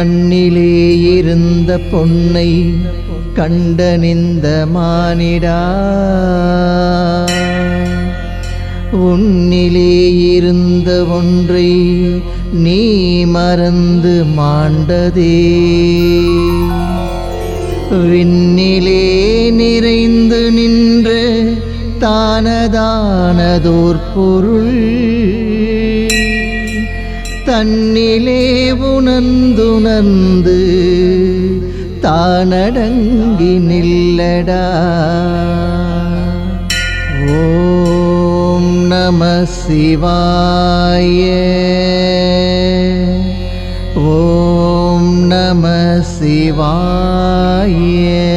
மண்ணிலே இருந்த பொன்னை கண்டனிந்த மானிடா. உன்னிலே இருந்த ஒன்றை நீ மறந்து மாண்டதே. விண்ணிலே நிறைந்து நின்ற தானதானதோர் பொருள். தன்னிலே உணர்ந்துணர்ந்து தானடங்கி நில்லடா. ஓம் நம சிவாய. ஓம் நம சிவாய.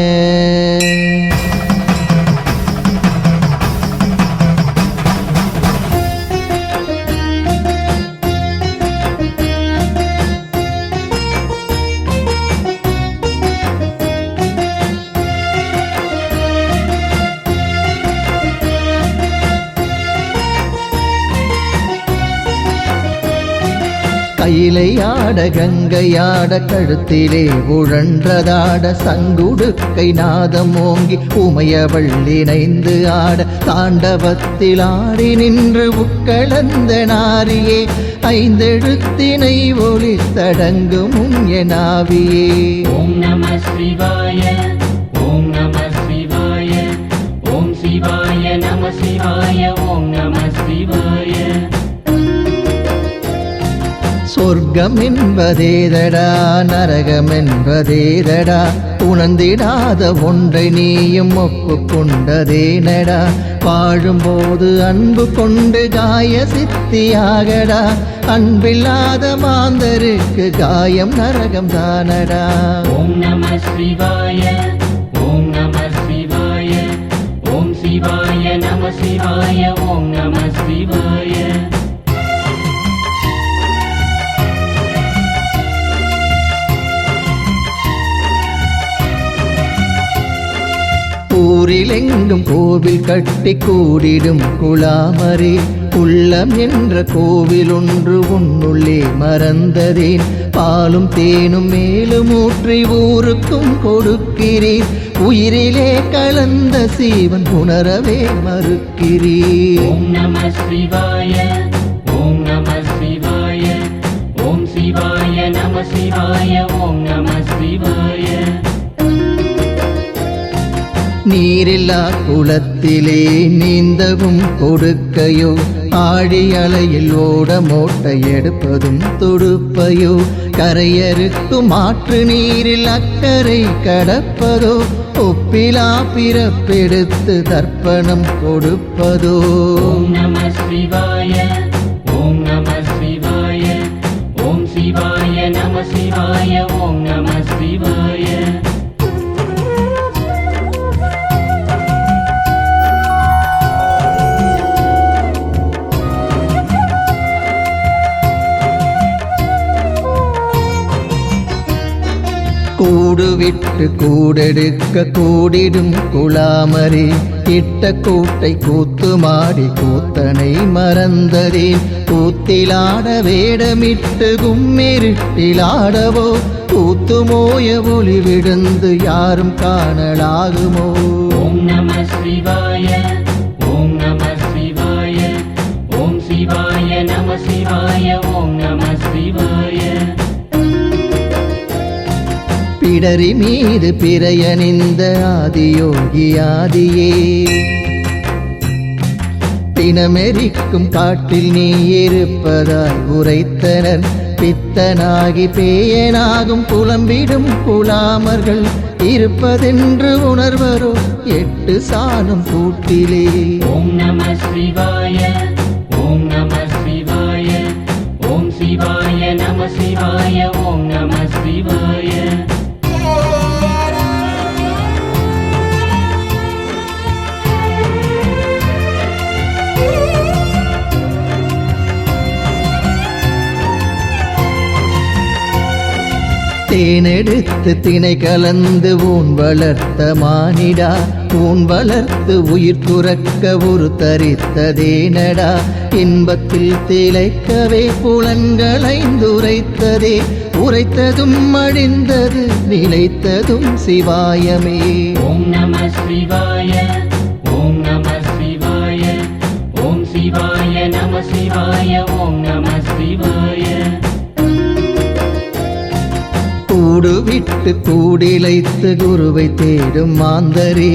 கையிலையாட கங்கையாட கழுத்திலே உழன்றதாட சங்குடுக்கை நாதம் ஓங்கி உமையவள் இணைந்து ஆட தாண்டவத்தில் ஆடி நின்று உட்களந்த நாரியே ஐந்தெழுத்தினை ஒளி தடங்கும் எனாவியே ஓம் நம சிவாய ஓம் நம சிவாய ஓம் சிவாய நம சிவாய ஓம் நம சொர்க்கம் என்பதேதடா நரகம் என்பதேதடா உணர்ந்திடாத ஒன்றை நீயும் ஒப்பு கொண்டதேனடா வாழும்போது அன்பு கொண்டு காய சித்தியாகடா அன்பில்லாத மாந்தருக்கு காயம் நரகம் தானடா ஓம் நம சிவாய ஓம் நம சிவாய ஓம் சிவாய நம சிவாய ஓம் ஊரிலெங்கும் கோவில் கட்டி கூடிடும் குலாமரே உள்ளம் என்ற கோவில் ஒன்று உன்னுள்ளே மறந்ததேன். பாலும் தேனும் மேலும் ஊற்றி ஊருக்கும் கொடுக்கிறேன் உயிரிலே கலந்த சீவன் உணரவே மறுக்கிறேன் ஓம் நம சிவாய ஓம் நம சிவாய ஓம் சிவாய நம சிவாய ஓம் நம சிவாய. நீரில்லா குளத்திலே நீந்தவும் கொடுக்கையோ ஆழியலையில் ஓட மோட்டை எடுப்பதும் துடுப்பையோ கரையறுக்கும் ஆற்று நீரில் அக்கறை கடப்பதோ ஒப்பிலா பிறப்பெடுத்து தர்ப்பணம் கொடுப்பதோ. நம சிவாய ஓம் நம சிவாய ஓம் சிவாய நம சிவாய ஓம் நம கூடுவிட்டு கூடெடுக்க கூடிடும் குளாமரே இட்ட கூட்டை கூத்து மாடி கூத்தனை மறந்ததேன். கூத்திலாட வேடமிட்டு கும்மிருட்டிலாடவோ கூத்து மோய ஒளி விழுந்து யாரும் காணலாகுமோ? ஓம் நம சிவாய ஓம் நம சிவாய ஓம் சிவாய நம சிவாய ஓம் நம பிடரி மீது பிறையணிந்த ஆதியோகி ஆதியே. தினமெரிக்கும் காட்டில் நீ இருப்பதால் உரைத்தனர் பித்தனாகி பேயனாகும் புலம்பிடும் புலாமர்கள் இருப்பதென்று உணர்வரோ எட்டு சாணம் கூட்டிலே. ஓம் நம சிவாய ஓம் நம சிவாய ஓம் சிவாய நம சிவாய ஓம் நம சிவாய தேனெடுத்து திணை கலந்து ஊன் வளர்த்த மானிடா. ஊன் வளர்த்து உயிர் துறக்க ஒரு தரித்ததேனடா இன்பத்தில் திளைக்கவே புலன்களைந்துரைத்ததே உரைத்ததும் அழிந்தது நிலைத்ததும் சிவாயமே. ஓம் நம சிவாய ஓம் நம சிவாய ஓம் சிவாய நம சிவாய கூடு விட்டு கூடிலைத்து குருவை தேடும் மாந்தரி.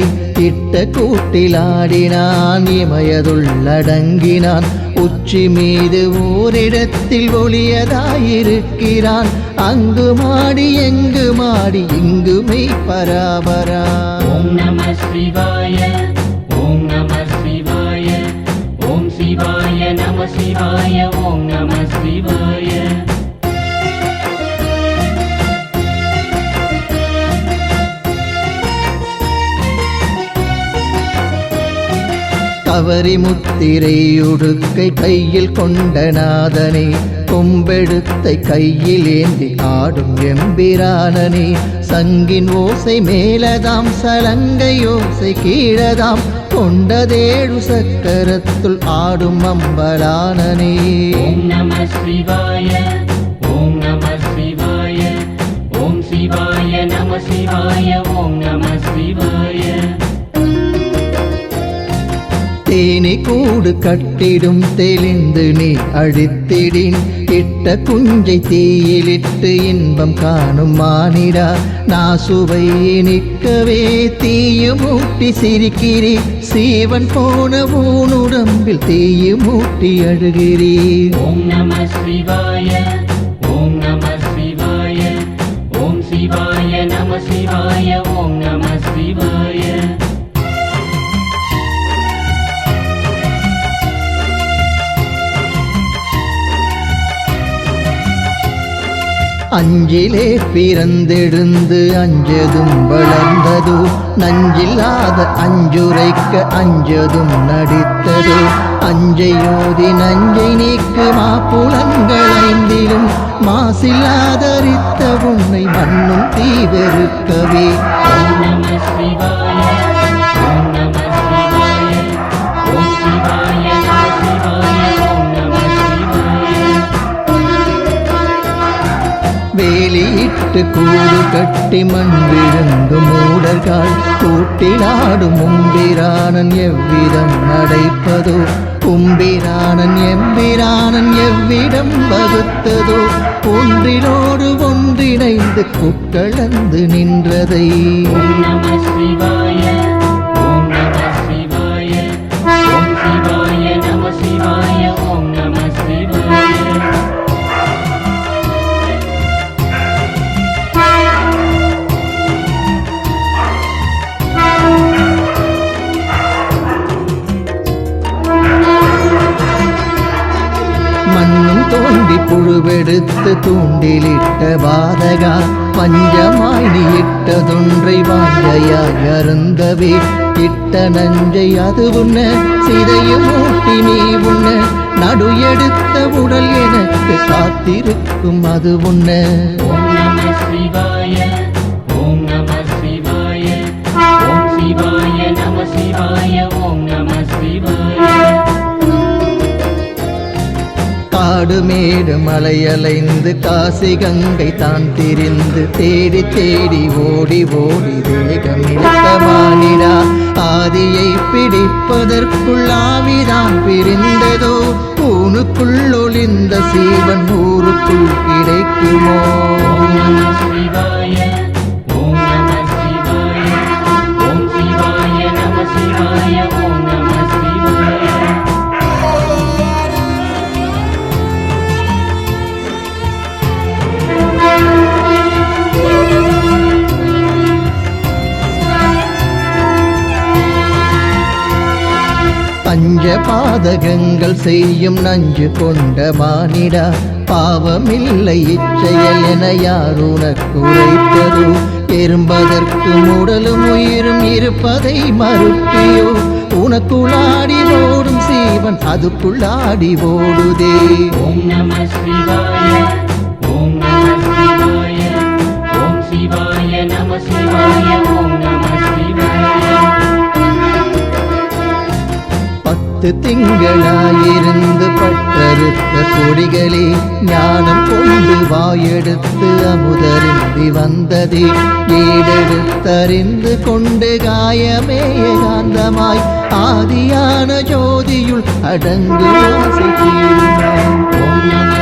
இட்ட கூட்டிலாடினான் இமயதுள்ளடங்கினான். உச்சி மீது ஓரிடத்தில் ஒளியதாயிருக்கிறான். அங்கு மாடி எங்கு மாடி இங்கு மெய் பராபரா. ஓம் நம சிவாய ஓம் நம சிவாய ஓம் சிவாய நம சிவாய ஓம் நம சிவாய. அவரி முத்திரை உடுக்கை கையில் கொண்ட நாதனே கொம்பெடுத்தை கையில் ஏந்தி ஆடும் எம்பிரானனே. சங்கின் ஓசை மேலதாம் சலங்கை ஓசை கீழதாம் கொண்டதேழு சக்கரத்துள் ஆடும் அம்பலானனே. நம சிவாய ஓம் நம சிவாய ஓம் சிவாய நம சிவாய ஓம் நம தேனி கூடு கட்டிடும் தெளிந்து நீ அழித்திடின். இட்ட குஞ்சை தீயிலிட்டு இன்பம் காணும் மானிடா. நாசுவை நிற்கவே தீயுமூட்டி சிரிக்கிறீ. சீவன் போன ஊனுடம்பில் தீயு தீயுமூட்டி அழுகிறீர் அஞ்சிலே பிறந்தெழுந்து அஞ்சதும் வளர்ந்தது நஞ்சில்லாத அஞ்சுரைக்க அஞ்சதும் நடித்தது. அஞ்சையோதி நஞ்சை நீக்கு மாப்புலங்கள் ஐந்திலும் மாசில்லாதரித்த உன்னை மண்ணும் தீவெருக்கவே வேலியிட்டு கூடு கட்டி மண் விழுந்து மூடர்கள் கூட்டிலாடும் உம்பிரானன் எவ்விதம் நடைப்பதோ? கும்பிரானன் எம்பிரானன் எவ்விடம் வகுத்ததோ? ஒன்றினோடு ஒன்றிணைந்து குட்கலந்து நின்றதை. புழுவெடுத்து தூண்டிலிட்ட பாதகா பஞ்சமாய் நீ இட்டதொன்றை வாஞ்சையாய் அருந்தவே. இட்ட நஞ்சை அது உன்ன சிதையும் ஊட்டி நீ உன்ன. நடு எடுத்த உடல் எனக்கு காத்திருக்கும் அது உன்ன. காடு மேடு மலையலைந்து காசி கங்கை தான் திரிந்து தேடி தேடி ஓடி ஓடி தேகம் இழுத்தமானிடா ஆதியை பிடிப்பதற்குள் ஆவிதான் பிரிந்ததோ? ஊனுக்குள் ஒளிந்த சீவன் ஊருக்குள் கிடைக்குமோ? ஓம் நம சிவாய. பாதகங்கள் செய்யும் நஞ்சு கொண்ட மானிடா. பாவமில்லை இச்செயல் என யார் உனக்கு உரைத்ததோ? எறும்பதற்கு உடலும் உயிரும் இருப்பதை மறுப்பியோ? உனக்குள்ளாடி ஓடும் சீவன் அதுக்குள்ளாடி ஓடுதே. திங்களாயிருந்து பட்டறுத்த கொடிகளே ஞானம் கொண்டு வாயெடுத்து அமுதருந்தி வந்ததே ஏடெடுத்தறிந்து கொண்டு காயமே ஏகாந்தமாய் ஆதியான ஜோதியுள் அடங்கு ஆசை தீருமாய்.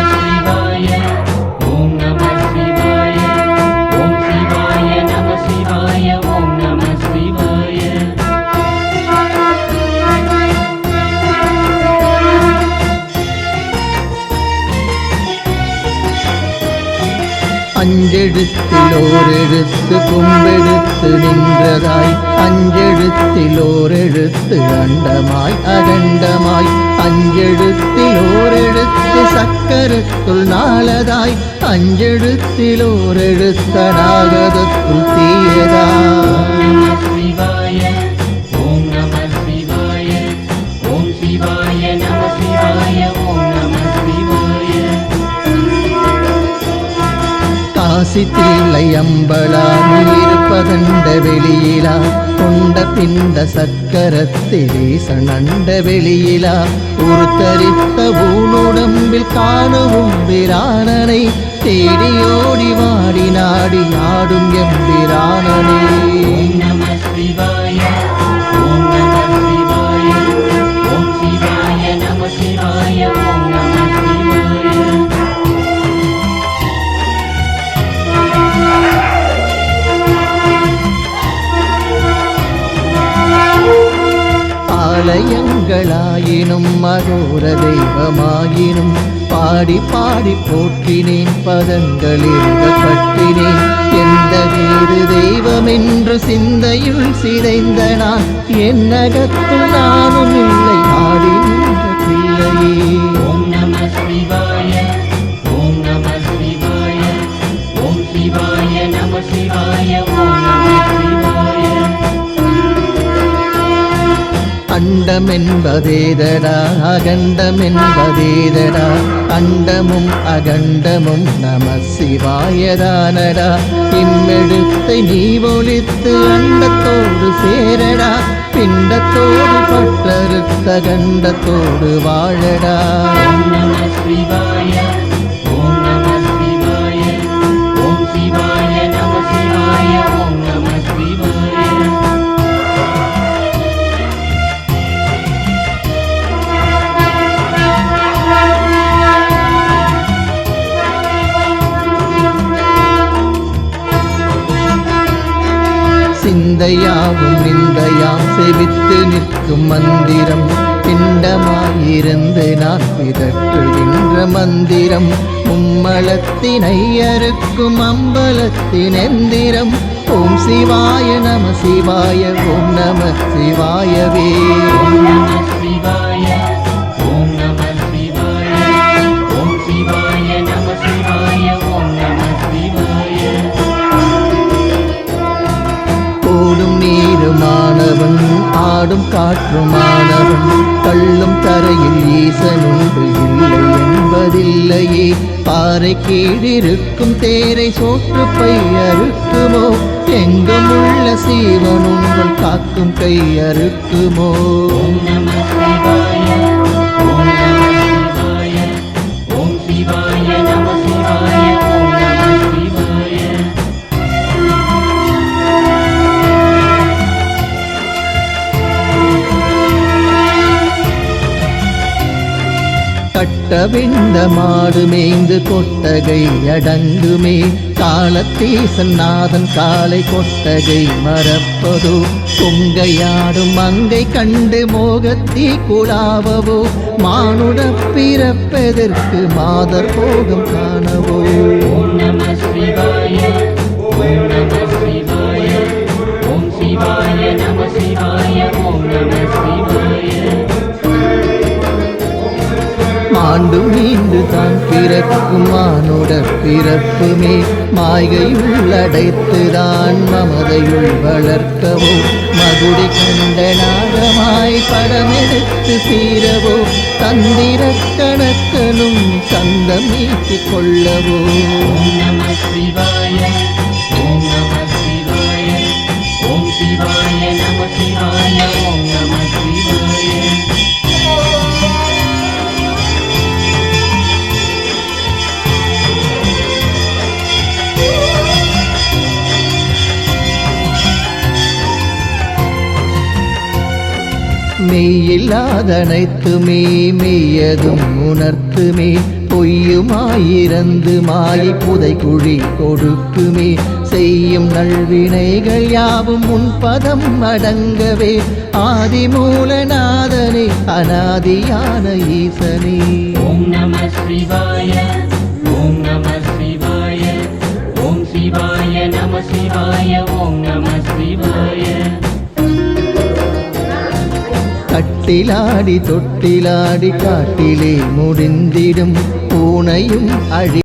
எழுத்து கும்பெடுத்து நின்றதாய் அஞ்செழுத்தில் ஓரெழுத்து அண்டமாய் அகண்டமாய் அஞ்செழுத்தில் ஓரெழுத்து சக்கரத்துள் நாளதாய் அஞ்செழுத்தில் ஓரெழுத்தனாகதத்துள் தீயதாய் காசி தில்லை அம்பளாமல் இருப்பதண்ட வெளியிலா? கொண்ட பிண்ட சக்கரத்திலே சணண்ட வெளியிலா? உருத்தரித்த ஊனுடம்பில் காணவும் பிரானனை தேடியோடி வாடி நாடி ஆடும் எம்பிரானனே நம சிவா ஆலயங்களாயினும் மகோர தெய்வமாயினும் பாடி பாடி போற்றினேன் பதங்களில் பற்றினேன் எந்த வேறு தெய்வம் என்று சிந்தையுள் சிதைந்த நான் என்னகத்துள் நானும் இல்லை ஆடி நின்ற பிள்ளையே. ஓம் நம சிவாய ஓம் நம சிவாய ஓம் சிவாய நம சிவாய ஓம் நம அண்டம் என்பதேதடா அகண்டம் என்பதேதடா அண்டமும் அகண்டமும் நம சிவாயதானடா இம்மெழுத்தை நீ ஒழித்து அண்டத்தோடு சேரடா பிண்டத்தோடு பட்டறுத்த கண்டத்தோடு வாழடா. சிவாய சிந்தையாவும் நிந்தையாம் செவித்து நிற்கும் மந்திரம். பிண்டமாயிருந்து நான் பிதற்றுகின்ற மந்திரம். மும்மலத்தினை அறுக்கும் அம்பலத்தின் எந்திரம். ஓம் சிவாய நம சிவாய ஓம் நம சிவாயவே. சிவாய. காற்றுமானவன் தள்ளும் தரையில் ஈசனுண்டு இல்லை என்பதில்லையே. பாறை கீழிருக்கும் தேரை சோற்று பையறுக்குமோ? எங்கும் உள்ள சீவன் உங்கள் காக்கும் கையறுக்குமோ? நம கட்டவிந்த மாடு மேய்ந்து கொட்டகை அடங்குமே. காலத்தீசன் நாதன் காலை கொட்டகை மறப்பதோ? கொங்கையாடும் மங்கை கண்டு மோகத்தீ குழாவவோ? மானுட பிறப்பெதற்கு மாதர் போகம் காணவோ? பிறக்கும் மானுட பிறப்புமே மாயை உள்ளடைத்துதான் மமதையுள் வளர்க்கவோ? மகுடி கண்ட நாகமாய் படமெடுத்து சீரவோ? தந்திர கணக்கனும் தந்தம் நீக்கிக் கொள்ளவோ? நம சிவாய ஓம் நம சிவாய ஓம் சிவாய நம சிவாய. ஓம் மெய்யில்லாதனைத்துமே மெய்யதும் உணர்த்துமே பொய்யுமாயிரந்து மாயை புதை குழி கொடுக்குமே. செய்யும் நல்வினைகள் யாவும் முன்பதம் பதம் அடங்கவே. ஆதிமூலநாதனே அனாதியான ஈசனே. ஓம் நம சிவாய ஓம் நம சிவாய ஓம் சிவாய நம சிவாய ஓம் தொட்டிலாடி தொட்டிலாடி காட்டிலே முடிந்திடும் பூனையும் அழி